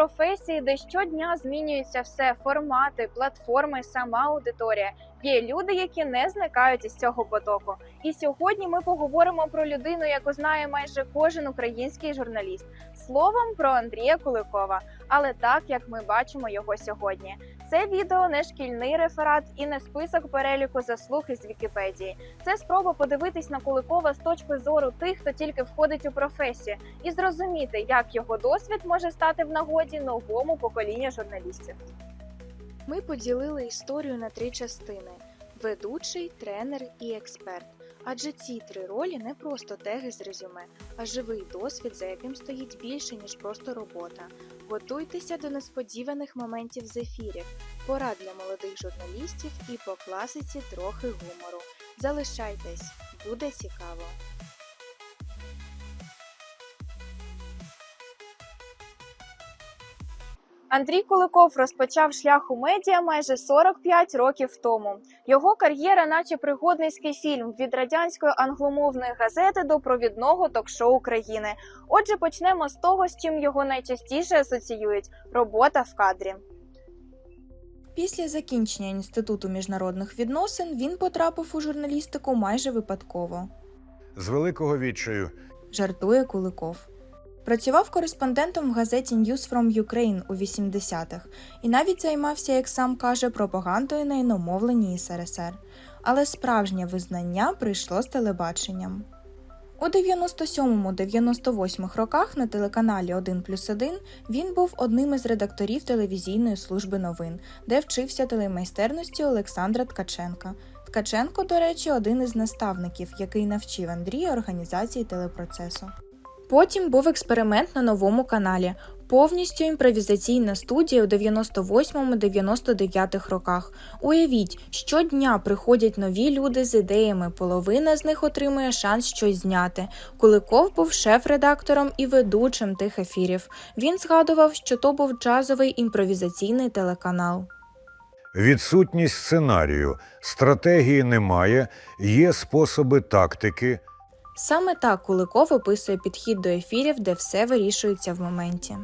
професії, де щодня змінюється все формати, платформи, сама аудиторія. Є люди, які не зникають із цього потоку. І сьогодні ми поговоримо про людину, яку знає майже кожен український журналіст. Словом про Андрія Куликова, але так як ми бачимо його сьогодні. Це відео не шкільний реферат і не список переліку заслуг із Вікіпедії. Це спроба подивитись на Куликова з точки зору тих, хто тільки входить у професію, і зрозуміти, як його досвід може стати в нагоді новому поколінню журналістів. Ми поділили історію на три частини: ведучий, тренер і експерт. Адже ці три ролі не просто теги з резюме, а живий досвід, за яким стоїть більше, ніж просто робота. Готуйтеся до несподіваних моментів з ефірів, порад для молодих журналістів і по класиці трохи гумору. Залишайтесь, буде цікаво. Андрій Куликов розпочав шлях у медіа майже 45 років тому. Його кар'єра, наче пригодницький фільм від радянської англомовної газети до провідного ток-шоу країни. Отже, почнемо з того, з чим його найчастіше асоціюють робота в кадрі. Після закінчення інституту міжнародних відносин він потрапив у журналістику майже випадково. З великого відчаю Жартує Куликов. Працював кореспондентом в газеті News from Ukraine у 80-х і навіть займався, як сам каже, пропагандою на іномовленні СРСР. Але справжнє визнання прийшло з телебаченням. У 97-98 роках на телеканалі 1 плюс 1 він був одним із редакторів телевізійної служби новин, де вчився телемайстерності Олександра Ткаченка. Ткаченко, до речі, один із наставників, який навчив Андрія організації телепроцесу. Потім був експеримент на новому каналі, повністю імпровізаційна студія у 98-99 роках. Уявіть, щодня приходять нові люди з ідеями, половина з них отримує шанс щось зняти. Куликов був шеф-редактором і ведучим тих ефірів. Він згадував, що то був джазовий імпровізаційний телеканал. відсутність сценарію, стратегії немає, є способи тактики. Саме так Куликов описує підхід до ефірів, де все вирішується в моменті.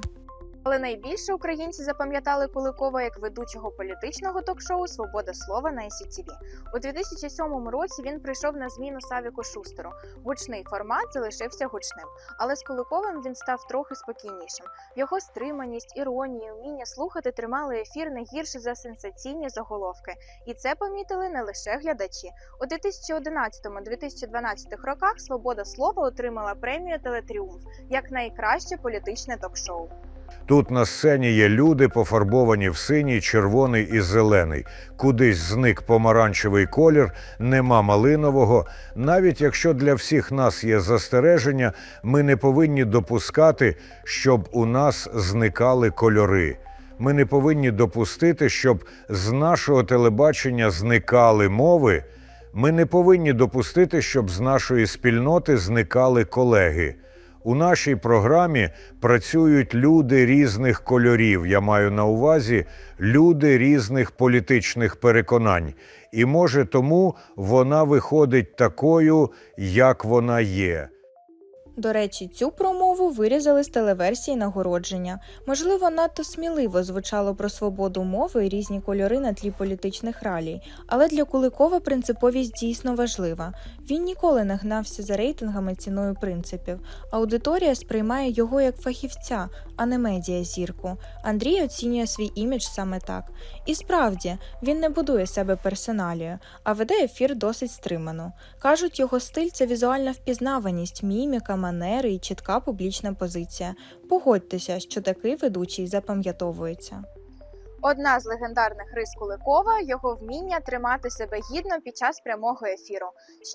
Але найбільше українці запам'ятали Куликова як ведучого політичного ток-шоу Свобода слова на СІТВ. У 2007 році він прийшов на зміну Савіку Шустеру. Гучний формат залишився гучним, але з Куликовим він став трохи спокійнішим. Його стриманість, іронія, вміння слухати тримали ефір не гірше за сенсаційні заголовки, і це помітили не лише глядачі. У 2011-2012 роках Свобода слова отримала премію Телетріумф як найкраще політичне ток-шоу. Тут на сцені є люди, пофарбовані в синій, червоний і зелений. Кудись зник помаранчевий колір, нема малинового. Навіть якщо для всіх нас є застереження, ми не повинні допускати, щоб у нас зникали кольори. Ми не повинні допустити, щоб з нашого телебачення зникали мови. Ми не повинні допустити, щоб з нашої спільноти зникали колеги. У нашій програмі працюють люди різних кольорів. Я маю на увазі люди різних політичних переконань. І може тому вона виходить такою, як вона є. До речі, цю промову вирізали з телеверсії нагородження. Можливо, надто сміливо звучало про свободу мови і різні кольори на тлі політичних ралій, але для Куликова принциповість дійсно важлива. Він ніколи не гнався за рейтингами ціною принципів. Аудиторія сприймає його як фахівця, а не медіазірку. Андрій оцінює свій імідж саме так. І справді, він не будує себе персоналію, а веде ефір досить стримано. Кажуть, його стиль це візуальна впізнаваність, міміка, манери і чітка публічна позиція. Погодьтеся, що такий ведучий запам'ятовується. Одна з легендарних рис Куликова його вміння тримати себе гідно під час прямого ефіру.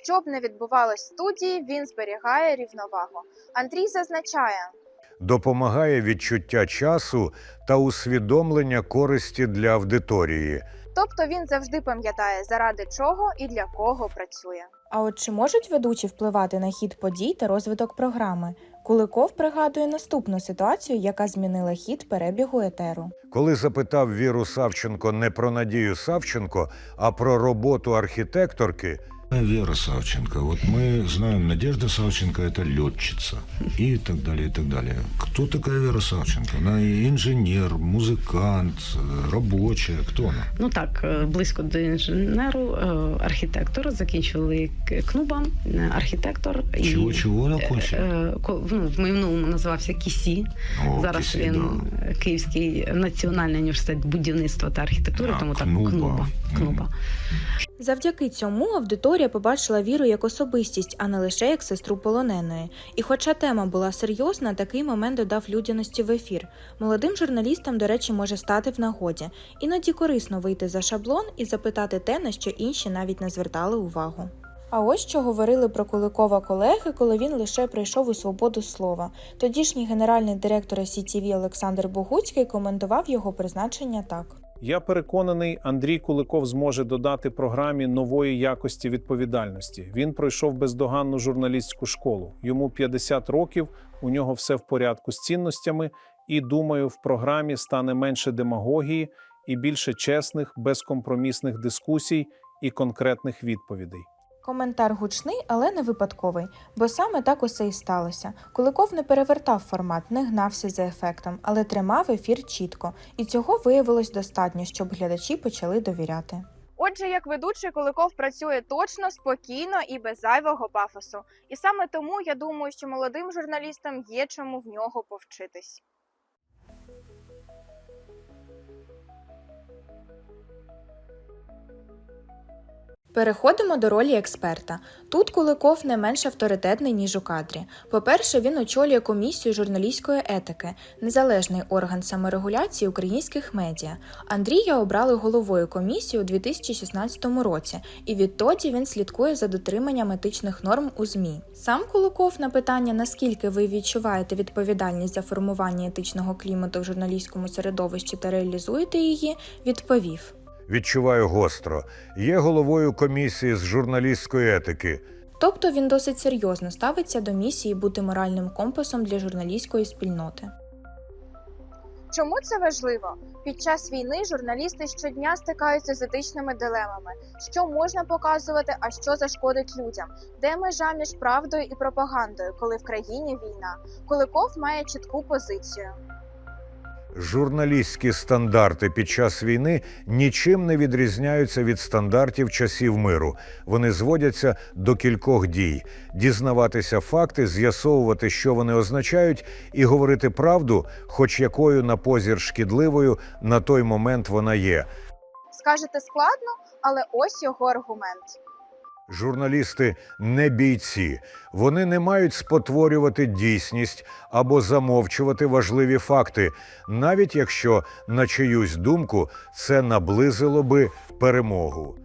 Що б не відбувалось в студії, він зберігає рівновагу. Андрій зазначає. Допомагає відчуття часу та усвідомлення користі для аудиторії. Тобто він завжди пам'ятає, заради чого і для кого працює. А от чи можуть ведучі впливати на хід подій та розвиток програми? Куликов пригадує наступну ситуацію, яка змінила хід перебігу етеру. Коли запитав Віру Савченко не про Надію Савченко, а про роботу архітекторки, Вера Савченко. Вот мы знаем, Надежда Савченко – это летчица и так далее, и так далее. Кто такая Вера Савченко? Она и инженер, музыкант, э, рабочая. Кто она? Ну так, е, близько до інженеру, е, архітектор, закінчили к- КНУБа, е, архітектор. і, Чего-чего она е, кончила? е, ко- ну, в минулому називався КІСІ. О, Зараз Киси, він да. е, Київський національний університет будівництва та архітектури, А, тому так КНУБа. КНУБа. Завдяки цьому аудиторія побачила віру як особистість, а не лише як сестру полоненої. І хоча тема була серйозна, такий момент додав людяності в ефір. Молодим журналістам, до речі, може стати в нагоді. Іноді корисно вийти за шаблон і запитати те, на що інші навіть не звертали увагу. А ось що говорили про Куликова колеги, коли він лише прийшов у свободу слова. Тодішній генеральний директор СІТВ Олександр Богуцький коментував його призначення так. Я переконаний, Андрій Куликов зможе додати програмі нової якості відповідальності. Він пройшов бездоганну журналістську школу. Йому 50 років, у нього все в порядку з цінностями, і думаю, в програмі стане менше демагогії і більше чесних, безкомпромісних дискусій і конкретних відповідей. Коментар гучний, але не випадковий, бо саме так усе і сталося. Куликов не перевертав формат, не гнався за ефектом, але тримав ефір чітко, і цього виявилось достатньо, щоб глядачі почали довіряти. Отже, як ведучий Куликов працює точно, спокійно і без зайвого пафосу. І саме тому я думаю, що молодим журналістам є чому в нього повчитись. Переходимо до ролі експерта. Тут Куликов не менш авторитетний, ніж у кадрі. По-перше, він очолює комісію журналістської етики, незалежний орган саморегуляції українських медіа. Андрія обрали головою комісії у 2016 році, і відтоді він слідкує за дотриманням етичних норм у ЗМІ. Сам Куликов на питання, наскільки ви відчуваєте відповідальність за формування етичного клімату в журналістському середовищі та реалізуєте її, відповів. Відчуваю гостро, є головою комісії з журналістської етики. Тобто він досить серйозно ставиться до місії бути моральним компасом для журналістської спільноти. Чому це важливо? Під час війни журналісти щодня стикаються з етичними дилемами: що можна показувати, а що зашкодить людям, де межа між правдою і пропагандою, коли в країні війна. Куликов має чітку позицію. Журналістські стандарти під час війни нічим не відрізняються від стандартів часів миру. Вони зводяться до кількох дій: дізнаватися факти, з'ясовувати, що вони означають, і говорити правду, хоч якою на позір шкідливою на той момент вона є. Скажете складно, але ось його аргумент. Журналісти не бійці, вони не мають спотворювати дійсність або замовчувати важливі факти, навіть якщо, на чиюсь думку, це наблизило би перемогу.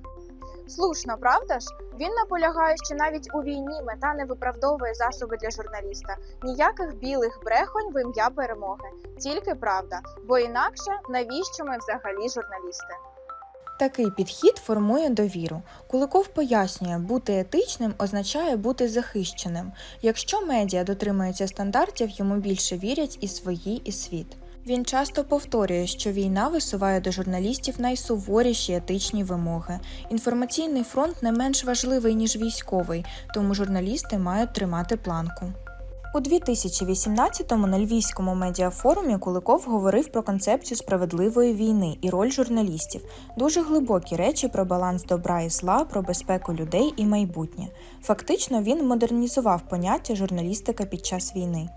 Слушно, правда ж? Він наполягає, що навіть у війні мета не виправдовує засоби для журналіста. Ніяких білих брехонь в ім'я перемоги, тільки правда. Бо інакше навіщо ми взагалі журналісти? Такий підхід формує довіру. Куликов пояснює, бути етичним означає бути захищеним. Якщо медіа дотримуються стандартів, йому більше вірять і свої, і світ. Він часто повторює, що війна висуває до журналістів найсуворіші етичні вимоги. Інформаційний фронт не менш важливий ніж військовий, тому журналісти мають тримати планку. У 2018-му на Львівському медіафорумі Куликов говорив про концепцію справедливої війни і роль журналістів, дуже глибокі речі про баланс добра і зла, про безпеку людей і майбутнє. Фактично, він модернізував поняття журналістика під час війни.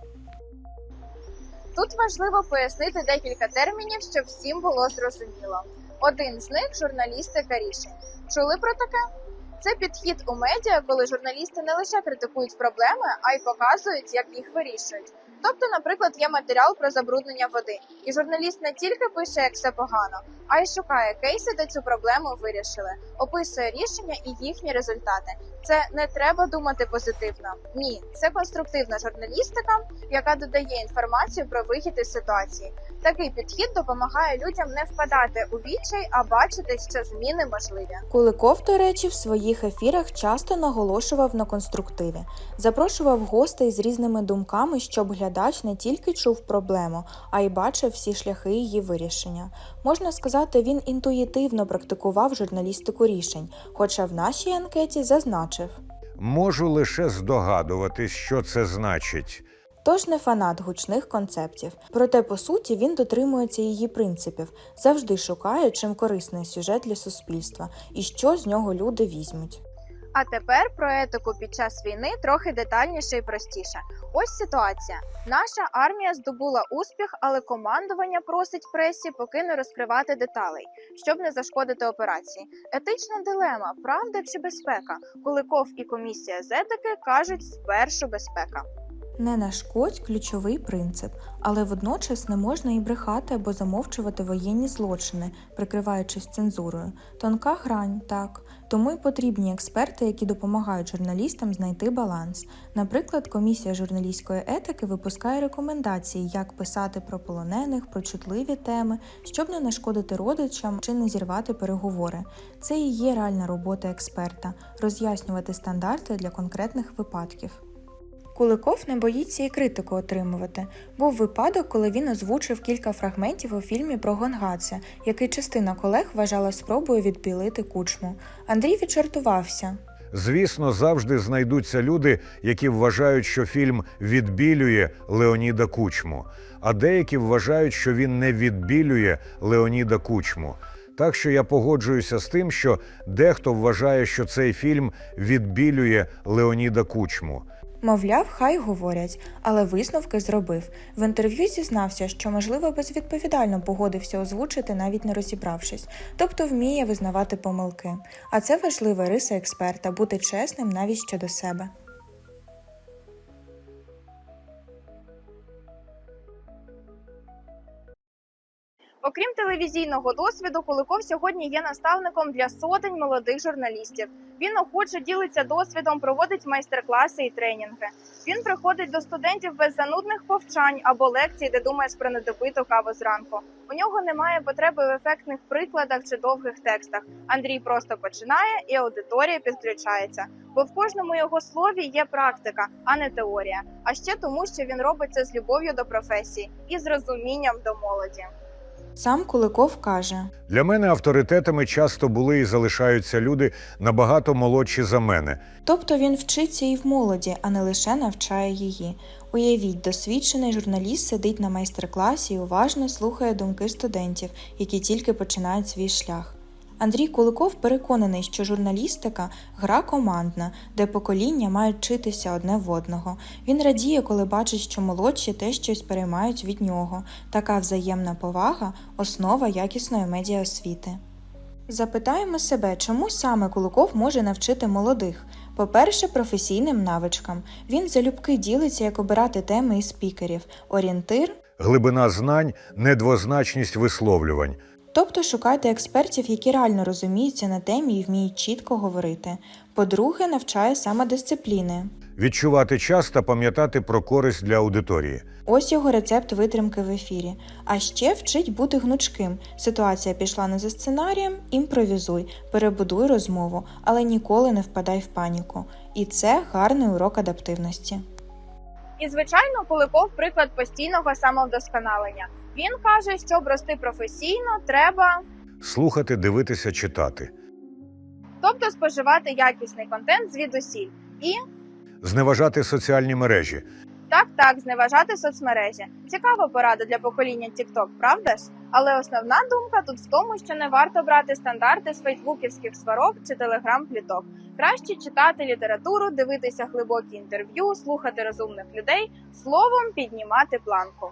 Тут важливо пояснити декілька термінів, щоб всім було зрозуміло. Один з них журналістика рішень. Чули про таке? Це підхід у медіа, коли журналісти не лише критикують проблеми, а й показують, як їх вирішують. Тобто, наприклад, є матеріал про забруднення води, і журналіст не тільки пише, як все погано, а й шукає кейси, де цю проблему вирішили, описує рішення і їхні результати. Це не треба думати позитивно. Ні, це конструктивна журналістика, яка додає інформацію про вихід із ситуації. Такий підхід допомагає людям не впадати у відчай, а бачити, що зміни можливі. Куликов, до речі, в своїх ефірах часто наголошував на конструктиві, запрошував гостей з різними думками, щоб глядач не тільки чув проблему, а й бачив всі шляхи її вирішення. Можна сказати, він інтуїтивно практикував журналістику рішень, хоча в нашій анкеті зазначив. Можу лише здогадуватись, що це значить. Тож не фанат гучних концептів, проте по суті він дотримується її принципів, завжди шукає, чим корисний сюжет для суспільства і що з нього люди візьмуть. А тепер про етику під час війни трохи детальніше і простіше. Ось ситуація: наша армія здобула успіх, але командування просить пресі поки не розкривати деталей, щоб не зашкодити операції. Етична дилема: правда чи безпека? Куликов і комісія з етики кажуть спершу безпека. Не нашкодь ключовий принцип, але водночас не можна і брехати або замовчувати воєнні злочини, прикриваючись цензурою. Тонка грань, так. Тому й потрібні експерти, які допомагають журналістам знайти баланс. Наприклад, комісія журналістської етики випускає рекомендації, як писати про полонених, про чутливі теми, щоб не нашкодити родичам чи не зірвати переговори. Це і є реальна робота експерта роз'яснювати стандарти для конкретних випадків. Куликов не боїться і критику отримувати. Був випадок, коли він озвучив кілька фрагментів у фільмі про Гонгадзе, який частина колег вважала спробою відбілити кучму. Андрій відчартувався. Звісно, завжди знайдуться люди, які вважають, що фільм відбілює Леоніда Кучму, а деякі вважають, що він не відбілює Леоніда Кучму. Так що я погоджуюся з тим, що дехто вважає, що цей фільм відбілює Леоніда Кучму. Мовляв, хай говорять, але висновки зробив. В інтерв'ю зізнався, що, можливо, безвідповідально погодився озвучити, навіть не розібравшись, тобто вміє визнавати помилки. А це важлива риса експерта бути чесним навіть щодо себе. Окрім телевізійного досвіду, Куликов сьогодні є наставником для сотень молодих журналістів. Він охоче ділиться досвідом, проводить майстер-класи і тренінги. Він приходить до студентів без занудних повчань або лекцій, де думаєш про недопиту каву зранку. У нього немає потреби в ефектних прикладах чи довгих текстах. Андрій просто починає, і аудиторія підключається. Бо в кожному його слові є практика, а не теорія. А ще тому, що він робить це з любов'ю до професії і з розумінням до молоді. Сам Куликов каже: Для мене авторитетами часто були і залишаються люди набагато молодші за мене. Тобто він вчиться і в молоді, а не лише навчає її. Уявіть, досвідчений журналіст сидить на майстер-класі і уважно слухає думки студентів, які тільки починають свій шлях. Андрій Куликов переконаний, що журналістика гра командна, де покоління мають вчитися одне в одного. Він радіє, коли бачить, що молодші те щось переймають від нього. Така взаємна повага основа якісної медіаосвіти. Запитаємо себе, чому саме Куликов може навчити молодих. По-перше, професійним навичкам. Він залюбки ділиться, як обирати теми і спікерів, орієнтир. Глибина знань, недвозначність висловлювань. Тобто шукайте експертів, які реально розуміються на темі і вміють чітко говорити. По-друге, навчає самодисципліни. Відчувати час та пам'ятати про користь для аудиторії. Ось його рецепт витримки в ефірі. А ще вчить бути гнучким. Ситуація пішла не за сценарієм, імпровізуй, перебудуй розмову, але ніколи не впадай в паніку. І це гарний урок адаптивності. І звичайно, Куликов приклад постійного самовдосконалення. Він каже, щоб рости професійно, треба Слухати, дивитися, читати. тобто споживати якісний контент звідусіль. І Зневажати соціальні мережі. так, так, зневажати соцмережі. Цікава порада для покоління TikTok, правда ж? Але основна думка тут в тому, що не варто брати стандарти з фейсбуківських сварок чи телеграм-пліток. Краще читати літературу, дивитися глибокі інтерв'ю, слухати розумних людей, словом піднімати планку.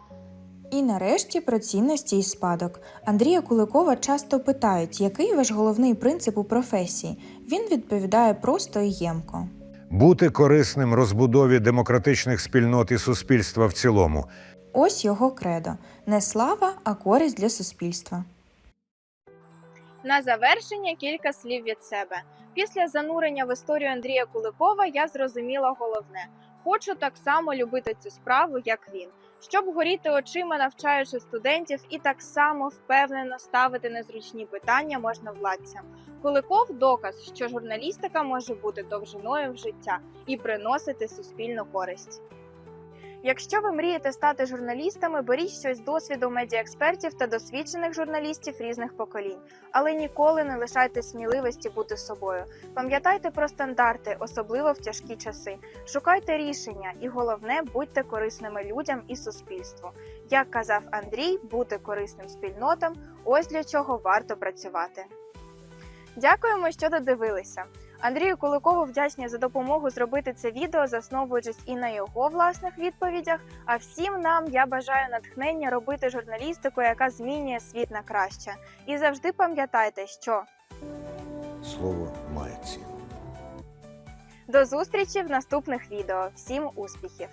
І нарешті про цінності і спадок. Андрія Куликова часто питають, який ваш головний принцип у професії. Він відповідає просто і ємко. Бути корисним розбудові демократичних спільнот і суспільства в цілому. Ось його кредо: не слава, а користь для суспільства. На завершення кілька слів від себе. Після занурення в історію Андрія Куликова я зрозуміла головне: хочу так само любити цю справу, як він, щоб горіти очима, навчаючи студентів, і так само впевнено ставити незручні питання можна владцям. Куликов доказ, що журналістика може бути довжиною в життя і приносити суспільну користь. Якщо ви мрієте стати журналістами, беріть щось з досвіду медіаекспертів та досвідчених журналістів різних поколінь, але ніколи не лишайте сміливості бути собою. Пам'ятайте про стандарти, особливо в тяжкі часи. Шукайте рішення, і головне будьте корисними людям і суспільству. Як казав Андрій, бути корисним спільнотам ось для чого варто працювати. Дякуємо, що додивилися. Андрію Куликову вдячні за допомогу зробити це відео, засновуючись і на його власних відповідях. А всім нам я бажаю натхнення робити журналістику, яка змінює світ на краще. І завжди пам'ятайте, що Слово має ціну. до зустрічі в наступних відео. Всім успіхів!